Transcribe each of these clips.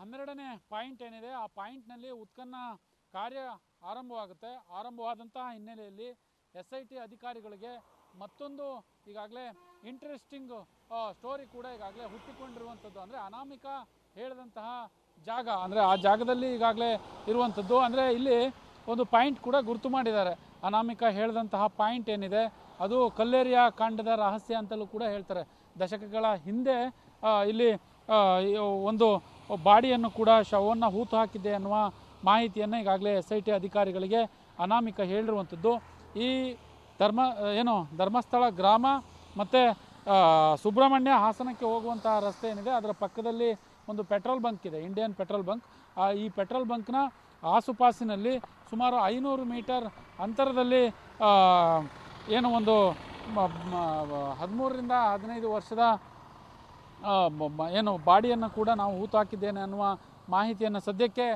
ಹನ್ನೆರಡನೇ ಪಾಯಿಂಟ್ ಏನಿದೆ, ಆ ಪಾಯಿಂಟ್ನಲ್ಲಿ ಉತ್ಖನ್ನ ಕಾರ್ಯ ಆರಂಭವಾಗುತ್ತೆ. ಆರಂಭವಾದಂತಹ ಹಿನ್ನೆಲೆಯಲ್ಲಿ ಎಸ್ ಐ ಟಿ ಅಧಿಕಾರಿಗಳಿಗೆ ಮತ್ತೊಂದು ಈಗಾಗಲೇ ಇಂಟ್ರೆಸ್ಟಿಂಗ್ ಸ್ಟೋರಿ ಕೂಡ ಈಗಾಗಲೇ ಹುಟ್ಟಿಕೊಂಡಿರುವಂಥದ್ದು. ಅಂದರೆ ಅನಾಮಿಕ ಹೇಳಿದಂತಹ ಜಾಗ, ಅಂದರೆ ಆ ಜಾಗದಲ್ಲಿ ಈಗಾಗಲೇ ಇರುವಂಥದ್ದು. ಅಂದರೆ ಇಲ್ಲಿ ಒಂದು ಪಾಯಿಂಟ್ ಕೂಡ ಗುರುತು ಮಾಡಿದ್ದಾರೆ. ಅನಾಮಿಕ ಹೇಳಿದಂತಹ ಪಾಯಿಂಟ್ ಏನಿದೆ, ಅದು ಕಲ್ಲೇರಿಯ ಕಾಂಡದ ರಹಸ್ಯ ಅಂತಲೂ ಕೂಡ ಹೇಳ್ತಾರೆ. ದಶಕಗಳ ಹಿಂದೆ ಇಲ್ಲಿ ಒಂದು ಬಾಡಿಯನ್ನು ಕೂಡ ಶವವನ್ನು ಹೂತು ಹಾಕಿದೆ ಅನ್ನುವ ಮಾಹಿತಿಯನ್ನು ಈಗಾಗಲೇ ಎಸ್ ಐ ಟಿ ಅಧಿಕಾರಿಗಳಿಗೆ ಅನಾಮಿಕ ಹೇಳಿರುವಂಥದ್ದು. ಈ ಧರ್ಮ, ಏನು, ಧರ್ಮಸ್ಥಳ ಗ್ರಾಮ ಮತ್ತು ಸುಬ್ರಹ್ಮಣ್ಯ ಹಾಸನಕ್ಕೆ ಹೋಗುವಂತಹ ರಸ್ತೆ ಏನಿದೆ, ಅದರ ಪಕ್ಕದಲ್ಲಿ ಒಂದು ಪೆಟ್ರೋಲ್ ಬಂಕ್ ಇದೆ, ಇಂಡಿಯನ್ ಪೆಟ್ರೋಲ್ ಬಂಕ್. ಈ ಪೆಟ್ರೋಲ್ ಬಂಕ್ನ ಆಸುಪಾಸಿನಲ್ಲಿ ಸುಮಾರು ಐನೂರು ಮೀಟರ್ ಅಂತರದಲ್ಲಿ ಏನು ಒಂದು ಹದಿಮೂರರಿಂದ ಹದಿನೈದು ವರ್ಷದ ಏನು, ಬಾಡಿಯನ್ನು ಕೂಡ ನಾವು ಹೂತು ಹಾಕಿದ್ದೇನೆ ಅನ್ನುವ ಮಾಹಿತಿಯನ್ನು ಸದ್ಯಕ್ಕೆ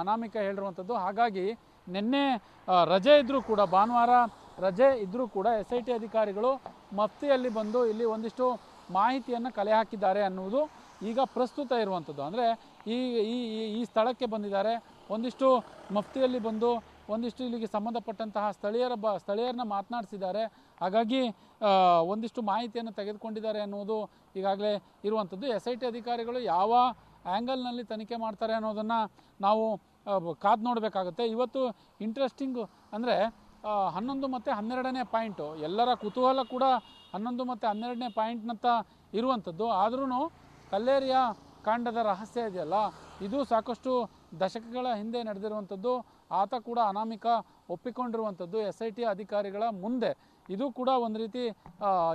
ಅನಾಮಿಕ ಹೇಳಿರುವಂಥದ್ದು. ಹಾಗಾಗಿ, ನಿನ್ನೆ ರಜೆ ಇದ್ದರೂ ಕೂಡ, ಭಾನುವಾರ ರಜೆ ಇದ್ದರೂ ಕೂಡ ಎಸ್ ಐ ಟಿ ಅಧಿಕಾರಿಗಳು ಮಫ್ತಿಯಲ್ಲಿ ಬಂದು ಇಲ್ಲಿ ಒಂದಿಷ್ಟು ಮಾಹಿತಿಯನ್ನು ಕಲೆ ಹಾಕಿದ್ದಾರೆ ಅನ್ನುವುದು ಈಗ ಪ್ರಸ್ತುತ ಇರುವಂಥದ್ದು. ಅಂದರೆ ಈ, ಈ- ಈ ಸ್ಥಳಕ್ಕೆ ಬಂದಿದ್ದಾರೆ. ಒಂದಿಷ್ಟು ಮಫ್ತಿಯಲ್ಲಿ ಬಂದು ಒಂದಿಷ್ಟು ಇಲ್ಲಿಗೆ ಸಂಬಂಧಪಟ್ಟಂತಹ ಸ್ಥಳೀಯರ ಬ, ಸ್ಥಳೀಯರನ್ನ ಮಾತನಾಡಿಸಿದ್ದಾರೆ. ಹಾಗಾಗಿ ಒಂದಿಷ್ಟು ಮಾಹಿತಿಯನ್ನು ತೆಗೆದುಕೊಂಡಿದ್ದಾರೆ ಅನ್ನೋದು ಈಗಾಗಲೇ ಇರುವಂಥದ್ದು. ಎಸ್ ಐ ಟಿ ಅಧಿಕಾರಿಗಳು ಯಾವ ಆ್ಯಂಗಲ್ನಲ್ಲಿ ತನಿಖೆ ಮಾಡ್ತಾರೆ ಅನ್ನೋದನ್ನು ನಾವು ಕಾದು ನೋಡಬೇಕಾಗುತ್ತೆ. ಇವತ್ತು ಇಂಟ್ರೆಸ್ಟಿಂಗು ಅಂದರೆ ಹನ್ನೊಂದು ಮತ್ತು ಹನ್ನೆರಡನೇ ಪಾಯಿಂಟು. ಎಲ್ಲರ ಕುತೂಹಲ ಕೂಡ ಹನ್ನೊಂದು ಮತ್ತು ಹನ್ನೆರಡನೇ ಪಾಯಿಂಟ್ನಂತ ಇರುವಂಥದ್ದು. ಆದ್ರೂ ಕಲ್ಲೇರಿಯ ಕಾಂಡದ ರಹಸ್ಯ ಇದೆಯಲ್ಲ? ಇದು ಸಾಕಷ್ಟು ದಶಕಗಳ ಹಿಂದೆ ನಡೆದಿರುವಂಥದ್ದು. ಆತ ಕೂಡ ಅನಾಮಿಕ ಒಪ್ಪಿಕೊಂಡಿರುವಂಥದ್ದು. ಎಸ್ ಐ ಟಿ ಅಧಿಕಾರಿಗಳ ಮುಂದೆ ಇದು ಕೂಡ ಒಂದು ರೀತಿ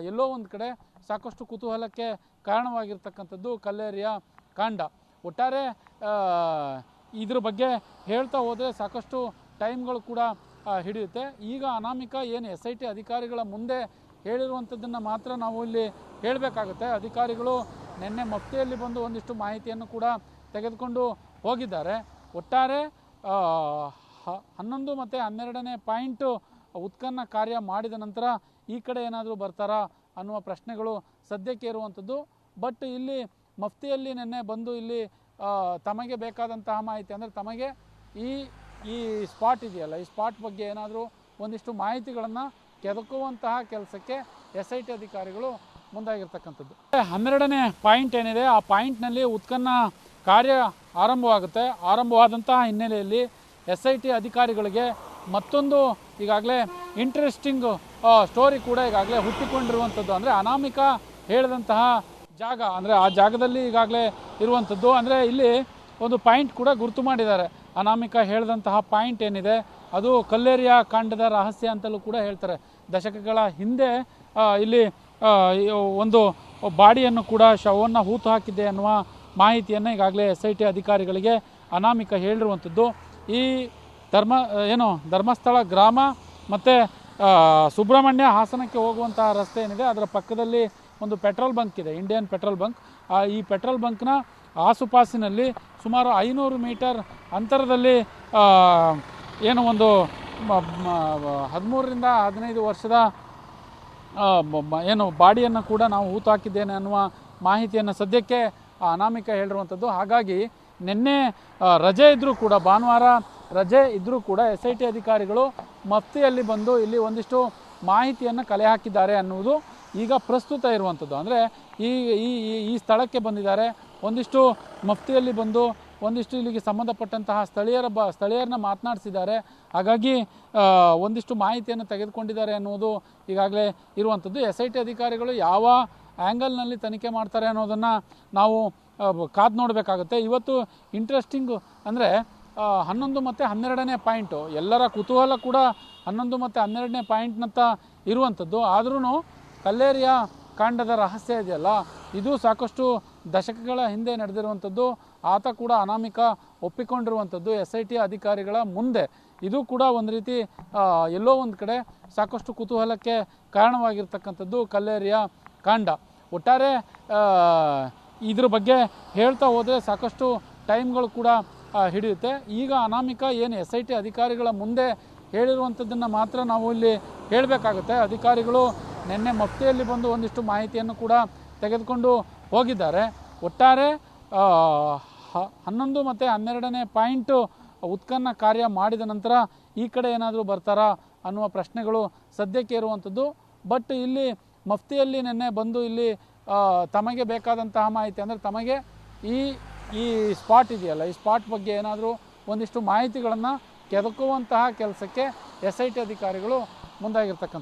ಎಲ್ಲೋ ಒಂದು ಕಡೆ ಸಾಕಷ್ಟು ಕುತೂಹಲಕ್ಕೆ ಕಾರಣವಾಗಿರ್ತಕ್ಕಂಥದ್ದು ಕಲ್ಲೇರಿಯ ಕಾಂಡ. ಒಟ್ಟಾರೆ ಇದ್ರ ಬಗ್ಗೆ ಹೇಳ್ತಾ ಹೋದರೆ ಸಾಕಷ್ಟು ಟೈಮ್ಗಳು ಕೂಡ ಹಿಡಿಯುತ್ತೆ. ಈಗ ಅನಾಮಿಕ ಏನು ಎಸ್ ಐ ಟಿ ಅಧಿಕಾರಿಗಳ ಮುಂದೆ ಹೇಳಿರುವಂಥದ್ದನ್ನು ಮಾತ್ರ ನಾವು ಇಲ್ಲಿ ಹೇಳಬೇಕಾಗುತ್ತೆ. ಅಧಿಕಾರಿಗಳು ನಿನ್ನೆ ಮಫ್ತಿಯಲ್ಲಿ ಬಂದು ಒಂದಿಷ್ಟು ಮಾಹಿತಿಯನ್ನು ಕೂಡ ತೆಗೆದುಕೊಂಡು ಹೋಗಿದ್ದಾರೆ. ಒಟ್ಟಾರೆ ಹನ್ನೊಂದು ಮತ್ತು ಹನ್ನೆರಡನೇ ಪಾಯಿಂಟು ಉತ್ಖನನ ಕಾರ್ಯ ಮಾಡಿದ ನಂತರ ಈ ಕಡೆ ಏನಾದರೂ ಬರ್ತಾರಾ ಅನ್ನುವ ಪ್ರಶ್ನೆಗಳು ಸದ್ಯಕ್ಕೆ ಇರುವಂಥದ್ದು. ಬಟ್ ಇಲ್ಲಿ ಮಫ್ತಿಯಲ್ಲಿ ನಿನ್ನೆ ಬಂದು ಇಲ್ಲಿ ತಮಗೆ ಬೇಕಾದಂತಹ ಮಾಹಿತಿ ಅಂದರೆ ತಮಗೆ ಈ ಈ ಸ್ಪಾಟ್ ಇದೆಯಲ್ಲ, ಈ ಸ್ಪಾಟ್ ಬಗ್ಗೆ ಏನಾದರೂ ಒಂದಿಷ್ಟು ಮಾಹಿತಿಗಳನ್ನು ಕೆದಕುವಂತಹ ಕೆಲಸಕ್ಕೆ ಎಸ್ ಐ ಟಿ ಅಧಿಕಾರಿಗಳು ಮುಂದಾಗಿರ್ತಕ್ಕಂಥದ್ದು. ಹನ್ನೆರಡನೇ ಪಾಯಿಂಟ್ ಏನಿದೆ, ಆ ಪಾಯಿಂಟ್ನಲ್ಲಿ ಉತ್ಕನ್ನ ಕಾರ್ಯ ಆರಂಭವಾಗುತ್ತೆ. ಆರಂಭವಾದಂತಹ ಹಿನ್ನೆಲೆಯಲ್ಲಿ ಎಸ್ ಐ ಟಿ ಅಧಿಕಾರಿಗಳಿಗೆ ಮತ್ತೊಂದು ಈಗಾಗಲೇ ಇಂಟ್ರೆಸ್ಟಿಂಗ್ ಸ್ಟೋರಿ ಕೂಡ ಈಗಾಗಲೇ ಹುಟ್ಟಿಕೊಂಡಿರುವಂಥದ್ದು. ಅಂದರೆ ಅನಾಮಿಕ ಹೇಳಿದಂತಹ ಜಾಗ, ಅಂದರೆ ಆ ಜಾಗದಲ್ಲಿ ಈಗಾಗಲೇ ಇರುವಂಥದ್ದು. ಅಂದರೆ ಇಲ್ಲಿ ಒಂದು ಪಾಯಿಂಟ್ ಕೂಡ ಗುರುತು ಮಾಡಿದ್ದಾರೆ. ಅನಾಮಿಕ ಹೇಳಿದಂತಹ ಪಾಯಿಂಟ್ ಏನಿದೆ, ಅದು ಕಲ್ಲೇರಿಯ ಕಾಂಡದ ರಹಸ್ಯ ಅಂತಲೂ ಕೂಡ ಹೇಳ್ತಾರೆ. ದಶಕಗಳ ಹಿಂದೆ ಇಲ್ಲಿ ಒಂದು ಬಾಡಿಯನ್ನು ಕೂಡ ಶವವನ್ನು ಹೂತು ಹಾಕಿದೆ ಅನ್ನುವ ಮಾಹಿತಿಯನ್ನು ಈಗಾಗಲೇ ಎಸ್ ಐ ಟಿ ಅಧಿಕಾರಿಗಳಿಗೆ ಅನಾಮಿಕ ಹೇಳಿರುವಂಥದ್ದು. ಈ ಧರ್ಮ ಏನು, ಧರ್ಮಸ್ಥಳ, ಗ್ರಾಮ ಮತ್ತು ಸುಬ್ರಹ್ಮಣ್ಯ ಹಾಸನಕ್ಕೆ ಹೋಗುವಂತಹ ರಸ್ತೆ ಏನಿದೆ, ಅದರ ಪಕ್ಕದಲ್ಲಿ ಒಂದು ಪೆಟ್ರೋಲ್ ಬಂಕ್ ಇದೆ, ಇಂಡಿಯನ್ ಪೆಟ್ರೋಲ್ ಬಂಕ್. ಈ ಪೆಟ್ರೋಲ್ ಬಂಕ್ನ ಆಸುಪಾಸಿನಲ್ಲಿ ಸುಮಾರು ಐನೂರು ಮೀಟರ್ ಅಂತರದಲ್ಲಿ ಏನು ಒಂದು ಹದಿಮೂರರಿಂದ ಹದಿನೈದು ವರ್ಷದ ಏನು ಬಾಡಿಯನ್ನು ಕೂಡ ನಾವು ಹೂತು ಹಾಕಿದ್ದೇನೆ ಅನ್ನುವ ಮಾಹಿತಿಯನ್ನು ಸದ್ಯಕ್ಕೆ ಅನಾಮಿಕ ಹೇಳಿರುವಂಥದ್ದು ಹಾಗಾಗಿ ನಿನ್ನೆ ರಜೆ ಇದ್ದರೂ ಕೂಡ, ಭಾನುವಾರ ರಜೆ ಇದ್ದರೂ ಕೂಡ ಎಸ್ ಐ ಟಿ ಅಧಿಕಾರಿಗಳು ಮಫ್ತಿಯಲ್ಲಿ ಬಂದು ಇಲ್ಲಿ ಒಂದಿಷ್ಟು ಮಾಹಿತಿಯನ್ನು ಕಲೆ ಹಾಕಿದ್ದಾರೆ ಅನ್ನುವುದು ಈಗ ಪ್ರಸ್ತುತ ಇರುವಂಥದ್ದು. ಅಂದರೆ ಈ, ಈ- ಈ ಸ್ಥಳಕ್ಕೆ ಬಂದಿದ್ದಾರೆ. ಒಂದಿಷ್ಟು ಮಫ್ತಿಯಲ್ಲಿ ಬಂದು ಒಂದಿಷ್ಟು ಇಲ್ಲಿಗೆ ಸಂಬಂಧಪಟ್ಟಂತಹ ಸ್ಥಳೀಯರ ಬ, ಸ್ಥಳೀಯರನ್ನ ಮಾತನಾಡಿಸಿದ್ದಾರೆ. ಹಾಗಾಗಿ ಒಂದಿಷ್ಟು ಮಾಹಿತಿಯನ್ನು ತೆಗೆದುಕೊಂಡಿದ್ದಾರೆ ಅನ್ನುವುದು ಈಗಾಗಲೇ ಇರುವಂಥದ್ದು. ಎಸ್ ಐ ಟಿ ಅಧಿಕಾರಿಗಳು ಯಾವ ಆ್ಯಂಗಲ್ನಲ್ಲಿ ತನಿಖೆ ಮಾಡ್ತಾರೆ ಅನ್ನೋದನ್ನು ನಾವು ಕಾದು ನೋಡಬೇಕಾಗುತ್ತೆ. ಇವತ್ತು ಇಂಟ್ರೆಸ್ಟಿಂಗು ಅಂದರೆ ಹನ್ನೊಂದು ಮತ್ತು ಹನ್ನೆರಡನೇ ಪಾಯಿಂಟು. ಎಲ್ಲರ ಕುತೂಹಲ ಕೂಡ ಹನ್ನೊಂದು ಮತ್ತು ಹನ್ನೆರಡನೇ ಪಾಯಿಂಟ್ನತ್ತ ಇರುವಂಥದ್ದು. ಆದ್ರೂ ಕಲ್ಲೇರಿಯ ಕಾಂಡದ ರಹಸ್ಯ ಇದೆಯಲ್ಲ, ಇದು ಸಾಕಷ್ಟು ದಶಕಗಳ ಹಿಂದೆ ನಡೆದಿರುವಂಥದ್ದು. ಆತ ಕೂಡ ಅನಾಮಿಕ ಒಪ್ಪಿಕೊಂಡಿರುವಂಥದ್ದು. ಎಸ್ ಐ ಟಿ ಅಧಿಕಾರಿಗಳ ಮುಂದೆ. ಇದು ಕೂಡ ಒಂದು ರೀತಿ ಎಲ್ಲೋ ಒಂದು ಕಡೆ ಸಾಕಷ್ಟು ಕುತೂಹಲಕ್ಕೆ ಕಾರಣವಾಗಿರ್ತಕ್ಕಂಥದ್ದು ಕಲ್ಲೇರಿಯ ಕಾಂಡ. ಒಟ್ಟಾರೆ ಇದ್ರ ಬಗ್ಗೆ ಹೇಳ್ತಾ ಹೋದರೆ ಸಾಕಷ್ಟು ಟೈಮ್ಗಳು ಕೂಡ ಹಿಡಿಯುತ್ತೆ. ಈಗ ಅನಾಮಿಕ ಏನು ಎಸ್ ಐ ಟಿ ಅಧಿಕಾರಿಗಳ ಮುಂದೆ ಹೇಳಿರುವಂಥದ್ದನ್ನು ಮಾತ್ರ ನಾವು ಇಲ್ಲಿ ಹೇಳಬೇಕಾಗುತ್ತೆ. ಅಧಿಕಾರಿಗಳು ನಿನ್ನೆ ಮಫ್ತಿಯಲ್ಲಿ ಬಂದು ಒಂದಿಷ್ಟು ಮಾಹಿತಿಯನ್ನು ಕೂಡ ತೆಗೆದುಕೊಂಡು ಹೋಗಿದ್ದಾರೆ. ಒಟ್ಟಾರೆ ಹನ್ನೊಂದು ಮತ್ತು ಹನ್ನೆರಡನೇ ಪಾಯಿಂಟು ಉತ್ಖನ್ನ ಕಾರ್ಯ ಮಾಡಿದ ನಂತರ ಈ ಕಡೆ ಏನಾದರೂ ಬರ್ತಾರಾ ಅನ್ನುವ ಪ್ರಶ್ನೆಗಳು ಸದ್ಯಕ್ಕೆ ಇರುವಂಥದ್ದು. ಬಟ್ ಇಲ್ಲಿ ಮಫ್ತಿಯಲ್ಲಿ ನಿನ್ನೆ ಬಂದು ಇಲ್ಲಿ ತಮಗೆ ಬೇಕಾದಂತಹ ಮಾಹಿತಿ ಅಂದರೆ ತಮಗೆ ಈ ಈ ಸ್ಪಾಟ್ ಇದೆಯಲ್ಲ, ಈ ಸ್ಪಾಟ್ ಬಗ್ಗೆ ಏನಾದರೂ ಒಂದಿಷ್ಟು ಮಾಹಿತಿಗಳನ್ನು ಕೆದಕುವಂತಹ ಕೆಲಸಕ್ಕೆ ಎಸ್ ಐ ಟಿ ಅಧಿಕಾರಿಗಳು ಮುಂದಾಗಿರ್ತಕ್ಕಂಥ